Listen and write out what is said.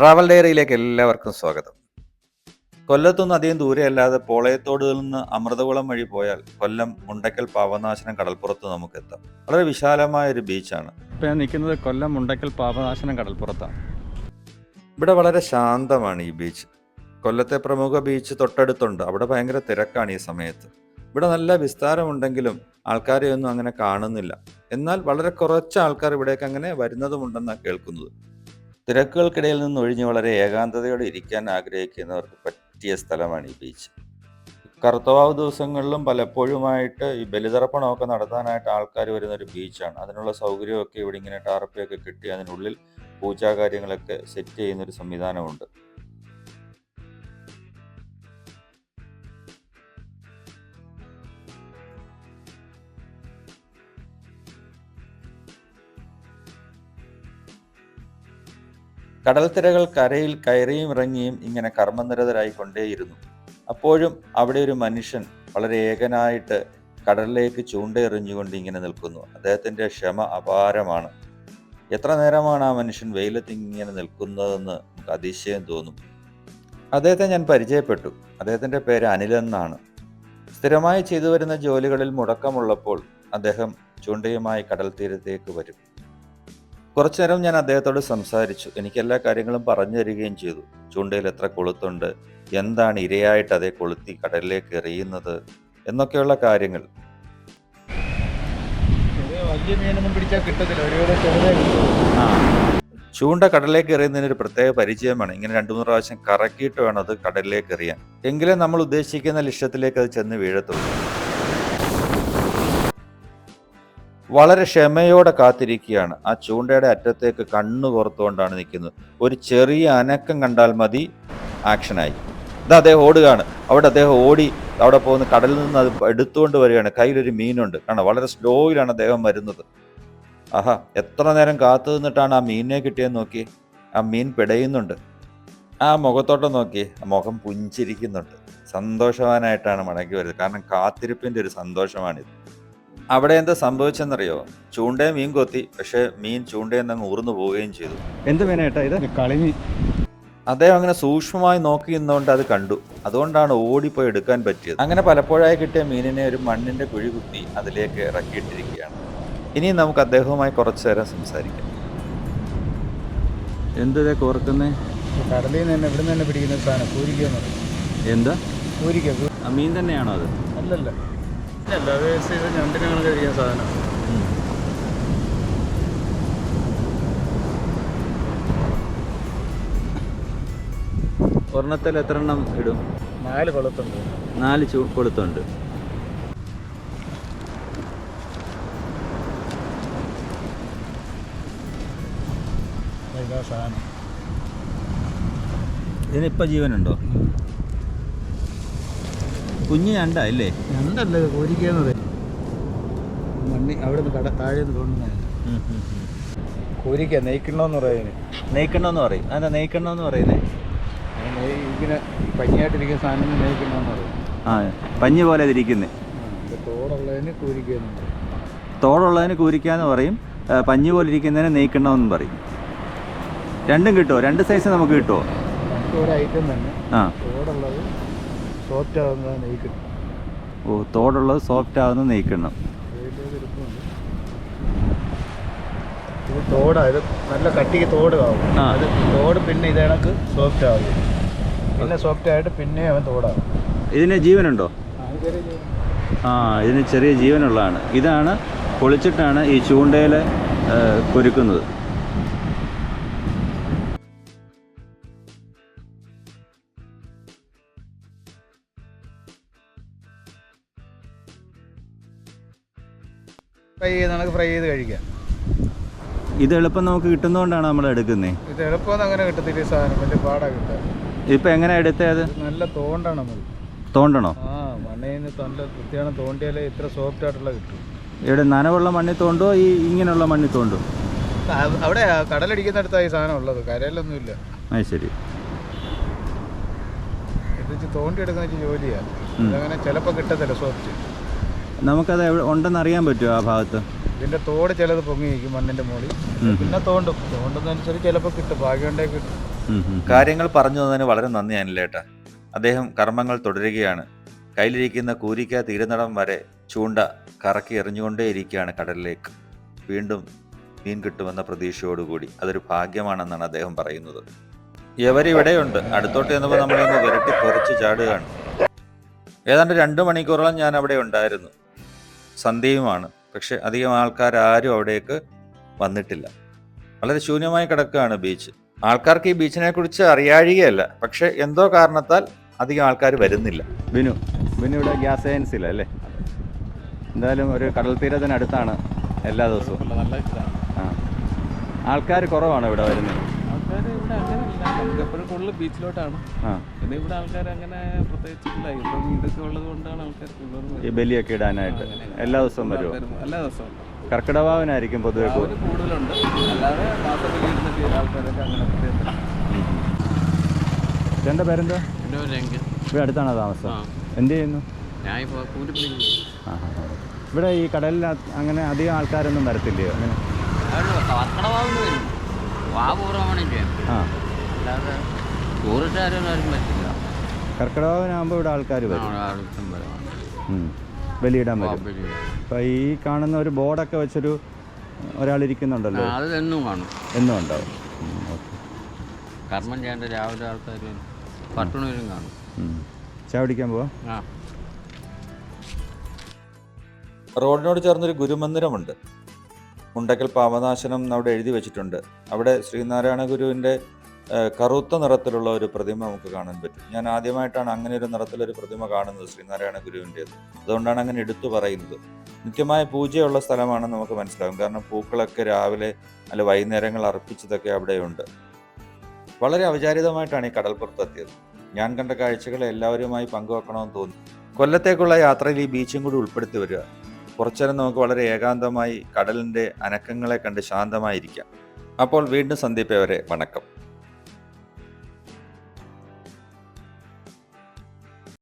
Travel ഡയറിയിലേക്ക് എല്ലാവർക്കും സ്വാഗതം. കൊല്ലത്തുനിന്ന് അധികം ദൂരെയല്ലാതെ പോളയത്തോടുകളിൽ നിന്ന് അമൃതകുളം വഴി പോയാൽ കൊല്ലം മുണ്ടക്കൽ പാവനാശനം കടൽപ്പുറത്ത് നമുക്ക് എത്താം വളരെ വിശാലമായ ഒരു ബീച്ചാണ്. ഇപ്പം ഞാൻ നിൽക്കുന്നത് കൊല്ലം മുണ്ടക്കൽ പാപനാശനം കടൽപ്പുറത്താണ്. ഇവിടെ വളരെ ശാന്തമാണ് ഈ ബീച്ച്. കൊല്ലത്തെ പ്രമുഖ ബീച്ച് തൊട്ടടുത്തുണ്ട്. അവിടെ ഭയങ്കര തിരക്കാണ് ഈ സമയത്ത്. ഇവിടെ നല്ല വിസ്താരമുണ്ടെങ്കിലും ആൾക്കാരെ ഒന്നും അങ്ങനെ കാണുന്നില്ല. എന്നാൽ വളരെ കുറച്ച് ആൾക്കാർ ഇവിടേക്ക് അങ്ങനെ വരുന്നതുമുണ്ടെന്നാണ് കേൾക്കുന്നത്. തിരക്കുകൾക്കിടയിൽ നിന്ന് ഒഴിഞ്ഞ് വളരെ ഏകാന്തതയോടെ ഇരിക്കാൻ ആഗ്രഹിക്കുന്നവർക്ക് പറ്റിയ സ്ഥലമാണ് ഈ ബീച്ച് കറുത്തവാവ് ദിവസങ്ങളിലും പലപ്പോഴുമായിട്ട് ഈ ബലിതർപ്പണമൊക്കെ നടത്താനായിട്ട് ആൾക്കാർ വരുന്ന ഒരു ബീച്ചാണ് അതിനുള്ള സൗകര്യമൊക്കെ ഇവിടെ ഇങ്ങനെ ടാർപ്പയൊക്കെ കിട്ടി അതിനുള്ളിൽ പൂജാ കാര്യങ്ങളൊക്കെ സെറ്റ് ചെയ്യുന്നൊരു സംവിധാനമുണ്ട്. കടൽത്തിരകൾ കരയിൽ കയറിയും ഇറങ്ങിയും ഇങ്ങനെ കർമ്മനിരതരായി കൊണ്ടേയിരുന്നു അപ്പോഴും അവിടെ ഒരു മനുഷ്യൻ വളരെ ഏകനായിട്ട് കടലിലേക്ക് ചൂണ്ടയെറിഞ്ഞുകൊണ്ട് ഇങ്ങനെ നിൽക്കുന്നു. അദ്ദേഹത്തിന്റെ ക്ഷമ അപാരമാണ്. എത്ര നേരമാണ് ആ മനുഷ്യൻ വെയിലത്ത് ഇങ്ങനെ നിൽക്കുന്നതെന്ന് നമുക്ക് അതിശയം തോന്നും. അദ്ദേഹത്തെ ഞാൻ പരിചയപ്പെട്ടു. അദ്ദേഹത്തിന്റെ പേര് അനിലെന്നാണ് സ്ഥിരമായി ചെയ്തു വരുന്ന ജോലികളിൽ മുടക്കമുള്ളപ്പോൾ അദ്ദേഹം ചൂണ്ടയുമായി കടൽ തീരത്തേക്ക് വരും. കുറച്ചു നേരം ഞാൻ അദ്ദേഹത്തോട് സംസാരിച്ചു. എനിക്ക് എല്ലാ കാര്യങ്ങളും പറഞ്ഞു തരികയും ചെയ്തു. ചൂണ്ടയിൽ എത്ര കൊളുത്തുണ്ട് എന്താണ് ഇരയായിട്ട് അതേ കൊളുത്തി കടലിലേക്ക് എറിയുന്നത് എന്നൊക്കെയുള്ള കാര്യങ്ങൾ. വലിയ മീനൊന്നും പിടിച്ചാൽ കിട്ടത്തില്ല. ഒരുപാട് ചെറുതേ ചൂണ്ട കടലിലേക്ക് എറിയുന്നതിന് ഒരു പ്രത്യേക പരിചയമാണ്. ഇങ്ങനെ രണ്ടു മൂന്ന് പ്രാവശ്യം കറക്കിയിട്ട് വേണം അത് കടലിലേക്ക് എറിയാൻ. എങ്കിലേ നമ്മൾ ഉദ്ദേശിക്കുന്ന ലക്ഷ്യത്തിലേക്ക് അത് ചെന്ന് വീഴത്തുള്ളൂ. വളരെ ക്ഷമയോടെ കാത്തിരിക്കുകയാണ്. ആ ചൂണ്ടയുടെ അറ്റത്തേക്ക് കണ്ണു പുറത്തുകൊണ്ടാണ് നിൽക്കുന്നത്. ഒരു ചെറിയ അനക്കം കണ്ടാൽ മതി. ആക്ഷനായി. ഇത് അദ്ദേഹം ഓടുകയാണ്. അവിടെ അദ്ദേഹം ഓടി അവിടെ പോകുന്ന കടലിൽ നിന്ന് അത് എടുത്തുകൊണ്ട് വരികയാണ്. കയ്യിലൊരു മീനുണ്ട്. കാരണം വളരെ സ്ലോയിലാണ് അദ്ദേഹം വരുന്നത്. ആഹാ എത്ര നേരം കാത്തു നിന്നിട്ടാണ് ആ മീനിനെ കിട്ടിയെന്ന് നോക്കി? ആ മീൻ പിടയുന്നുണ്ട്. ആ മുഖത്തോട്ടം നോക്കി. ആ മുഖം പുഞ്ചിരിക്കുന്നുണ്ട്. സന്തോഷവാനായിട്ടാണ് മടങ്ങി വരുന്നത്. കാരണം കാത്തിരിപ്പിന്റെ ഒരു സന്തോഷമാണിത്. അവിടെ എന്താ സംഭവിച്ചെന്നറിയോ? ചൂണ്ടയെ മീൻ കൊത്തി. പക്ഷെ മീൻ ചൂണ്ടയിൽ നിന്ന് അങ്ങ് ഊർന്നു പോവുകയും ചെയ്തു. എന്ത് മീനേട്ടാ ഇത്? കളിമീൻ അദ്ദേഹം അങ്ങനെ സൂക്ഷ്മമായി നോക്കി നിന്നുകൊണ്ട് അത് കണ്ടു. അതുകൊണ്ടാണ് ഓടിപ്പോയി എടുക്കാൻ പറ്റിയത്. അങ്ങനെ പലപ്പോഴായി കിട്ടിയ മീനിനെ ഒരു മണ്ണിന്റെ കുഴി കുത്തി അതിലേക്ക് ഇറക്കിയിട്ടിരിക്കുകയാണ്. ഇനി നമുക്ക് അദ്ദേഹവുമായി കുറച്ചു നേരം സംസാരിക്കാം. എന്തേ കോർക്കുന്നേ? കടലിൽ നിന്ന് തന്നെ ഇവിടെ നിന്ന് തന്നെ പിടിക്കുന്ന സാധനം എന്താ? മീൻ തന്നെയാണോ അത്? അല്ലല്ല. അല്ല അത് ഇത് ഞണ്ടിനെ കണക്ക് കഴിക്കുന്ന സാധനം. ഒരെണ്ണത്തിൽ എത്ര എണ്ണം ഇടും? നാല് കൊളുത്തുണ്ട്. നാല് ചൂ കൊളുത്തുണ്ട്. ഇതിനിപ്പോ ഇതിനിപ്പോൾ ജീവനുണ്ടോ? കുഞ്ഞു ഞണ്ടല്ലേ ഞണ്ടല്ല ഇത് കൂരിക്ക എന്ന് പറയും മണ്ണി അവിടെ നിന്ന് കട താഴെ നിന്ന് കൂരിക്ക നെയ്ക്കണമെന്ന് പറയുന്നത് നെയ്ക്കണമെന്ന് പറയും. അതെന്താ നെയ്ക്കണമെന്ന് പറയുന്നേ? ഇങ്ങനെ പഞ്ഞിയായിട്ടിരിക്കുന്ന സാധനം നെയ്ക്കണമെന്ന് പറയും. ആ പഞ്ഞി പോലെ ഇരിക്കുന്നേ. തോടുള്ളതിന് കൂരിക്ക എന്ന് പറയും. തോടുള്ളതിന് കൂരിക്കാന്ന് പറയും. പഞ്ഞി പോലെ ഇരിക്കുന്നതിന് നെയ്ക്കണമെന്ന് പറയും. രണ്ടും കിട്ടുമോ രണ്ട് സൈസ് നമുക്ക് കിട്ടുമോ ഐറ്റം തന്നെ. ആ. സോഫ്റ്റ് ആകുന്നത് നെയ്ക്കണം ഓ തോടുള്ളത് സോഫ്റ്റ് ആവുന്ന നെയ്ക്കണം ഇത് തോടാ ഇത് നല്ല കട്ടിക്ക് തോട് ആവും. ആ. അത് തോട് പിന്നെ ഇത് കണക്ക് സോഫ്റ്റ് ആവും. പിന്നെ സോഫ്റ്റ് ആയിട്ട് പിന്നെ അവൻ തോടാവും. ഇതിന് ജീവനുണ്ടോ? ആ ഇതിന് ചെറിയ ജീവനുള്ളതാണ്. ഇതാണ് പൊളിച്ചിട്ടാണ് ഈ ചൂണ്ടയിൽ കുരുക്കുന്നത് ഫ്രൈ ചെയ്ത് നമുക്ക് ഫ്രൈ ചെയ്ത് കഴിക്കാം. ഇത് എളുപ്പം നമുക്ക് കിട്ടുന്നതുകൊണ്ടാണ് നമ്മൾ എടുക്കുന്നത് ഇത് എളുപ്പം അങ്ങനെ കിട്ടത്തില്ല ഈ സാധനം. വലിയ പാടാ കിട്ടുക ഇപ്പം എങ്ങനെ എടുത്തത് നല്ല തോണ്ടാണ് നമ്മൾ. തോണ്ടണോ? ആ മണ്ണിൽ നിന്ന് നല്ല വൃത്തിയാണ് തോണ്ടിയാലേ ഇത്ര സോഫ്റ്റ് ആയിട്ടുള്ള കിട്ടും. ഇവിടെ നനവുള്ള മണ്ണിൽ തോണ്ടോ? ഈ ഇങ്ങനെയുള്ള മണ്ണിൽ തോണ്ടോ? അവിടെ കടലടിക്കുന്നിടത്താണ് ഈ സാധനം ഉള്ളത്. കരയിലൊന്നുമില്ല. അത് ശരി. ഇത് തോണ്ടി തോണ്ടിയെടുക്കുന്ന ജോലിയാണ് അങ്ങനെ ചിലപ്പോൾ കിട്ടത്തില്ല സോഫ്റ്റ് നമുക്കത് എവിടെ ഉണ്ടെന്ന് അറിയാൻ പറ്റുമോ ആ ഭാഗത്ത്? ഇതിന്റെ തോട് ചിലത് പൊങ്ങി നിൽക്കും മണ്ണിന്റെ മുകളിൽ. പിന്നെ തോണ്ടും. തോണ്ടുന്നതനുസരിച്ച് ചിലപ്പോൾ കിട്ടും. ഭാഗ്യമുണ്ടേ കിട്ടും. കാര്യങ്ങൾ പറഞ്ഞു തന്നതിന് വളരെ നന്ദി അനിലേട്ട അദ്ദേഹം കർമ്മങ്ങൾ തുടരുകയാണ്. കയ്യിലിരിക്കുന്ന കൂരിക്ക തീരനടം വരെ ചൂണ്ട കറക്കി എറിഞ്ഞുകൊണ്ടേ ഇരിക്കുകയാണ് കടലിലേക്ക്. വീണ്ടും മീൻ കിട്ടുമെന്ന പ്രതീക്ഷയോടുകൂടി. അതൊരു ഭാഗ്യമാണെന്നാണ് അദ്ദേഹം പറയുന്നത്. ഇവരിവിടെയുണ്ട് അടുത്തോട്ട് ചെന്നപ്പോൾ നമ്മളിന്ന് വിരട്ടി കുറച്ച് ചാടുകയാണ്. ഏതാണ്ട് രണ്ട് മണിക്കൂറോളം ഞാൻ അവിടെ ഉണ്ടായിരുന്നു. സന്ധ്യയുമാണ് പക്ഷെ അധികം ആൾക്കാരും അവിടേക്ക് വന്നിട്ടില്ല. വളരെ ശൂന്യമായി കിടക്കുകയാണ് ബീച്ച്. ആൾക്കാർക്ക് ഈ ബീച്ചിനെ കുറിച്ച് അറിയാഴികയല്ല. പക്ഷെ എന്തോ കാരണത്താൽ അധികം ആൾക്കാർ വരുന്നില്ല. ബിനു ബിനു ഇവിടെ ഗ്യാസ് ഏജൻസിയിലല്ലേ എന്തായാലും ഒരു കടൽ തീരത്തിനടുത്താണ് എല്ലാ ദിവസവും. ആൾക്കാർ കുറവാണ് ഇവിടെ വരുന്നത്. ആൾക്കാർ ഇവിടെ അങ്ങനെയല്ല നമുക്ക് എപ്പോഴും കൂടുതൽ ബീച്ചിലോട്ടാണ്. പിന്നെ ഇവിടെ ആൾക്കാർ അങ്ങനെ പ്രത്യേകിച്ചില്ല ഇപ്പം ഇതൊക്കെ ഉള്ളത് കൊണ്ടാണ് ആൾക്കാർ കൂടുതലും ഈ ബലിയൊക്കെ ഇടാനായിട്ട് എല്ലാ ദിവസവും വരുമോ എല്ലാ ദിവസവും. കർക്കിടഭാവനായിരിക്കും പൊതുവെ കൂടുതൽ. കൂടുതലുണ്ട്. അല്ലാതെ മാസത്തിൽ ആൾക്കാരൊക്കെ അങ്ങനെ പ്രത്യേകത ചേട്ടന്റെ പേരെന്താ? പിന്നെ രംഗ ഇവിടെ അടുത്താണോ താമസം. എന്ത് ചെയ്യുന്നു? കൂട്ടിപ്പിടിക്കുന്നു ആ. ഇവിടെ ഈ കടലിൽ അങ്ങനെ അധികം ആൾക്കാരൊന്നും വരത്തില്ലയോ? അങ്ങനെ? കർക്കടവാവിന് വരും. വാ പൂർവമാണ് ചെയ്യാം ആ. അല്ലാതെ ടൂറിസ്റ്റുകാരൊന്നും ആരും പറ്റില്ല. ഇവിടെ ആൾക്കാർ വരും. ആൾക്കും വരും. ബലിയിടാൻ വരും. ഈ കാണുന്ന ഒരു ബോർഡൊക്കെ വെച്ചൊരു ഒരാളിരിക്കുന്നുണ്ടല്ലോ അത് എന്നും കാണും. എന്നും ഉണ്ടാവും. കർമ്മം ചെയ്യേണ്ട രാവിലെ ആൾക്കാർ വരും. കാണും. ഉം. പോവാ? റോഡിനോട് ചേർന്നൊരു ഗുരുമന്ദിരമുണ്ട്. മുണ്ടക്കൽ പാവനാശനം എന്ന് അവിടെ എഴുതി വെച്ചിട്ടുണ്ട്. അവിടെ ശ്രീനാരായണ ഗുരുവിന്റെ കറുത്ത നിറത്തിലുള്ള ഒരു പ്രതിമ നമുക്ക് കാണാൻ പറ്റും. ഞാൻ ആദ്യമായിട്ടാണ് അങ്ങനെ ഒരു നിറത്തിലൊരു പ്രതിമ കാണുന്നത് ശ്രീനാരായണ ഗുരുവിന്റേത് അതുകൊണ്ടാണ് അങ്ങനെ എടുത്തു പറയുന്നത്. നിത്യമായ പൂജയുള്ള സ്ഥലമാണെന്ന് നമുക്ക് മനസ്സിലാകും. കാരണം പൂക്കളൊക്കെ രാവിലെ അല്ല വൈകുന്നേരങ്ങൾ അർപ്പിച്ചതൊക്കെ അവിടെയുണ്ട്. വളരെ അവചാരിതമായിട്ടാണ് ഈ കടൽപ്പുറത്ത് എത്തിയത് ഞാൻ കണ്ട കാഴ്ചകൾ എല്ലാവരുമായി പങ്കുവെക്കണമെന്ന് തോന്നി. കൊല്ലത്തേക്കുള്ള യാത്രയിൽ ഈ ബീച്ചും കൂടി ഉൾപ്പെടുത്തി വരിക. കുറച്ചേരം നമുക്ക് വളരെ ഏകാന്തമായി കടലിന്റെ അനക്കങ്ങളെ കണ്ട് ശാന്തമായിരിക്കാം. അപ്പോൾ വീണ്ടും സന്ദീപ് വരെ വണക്കം.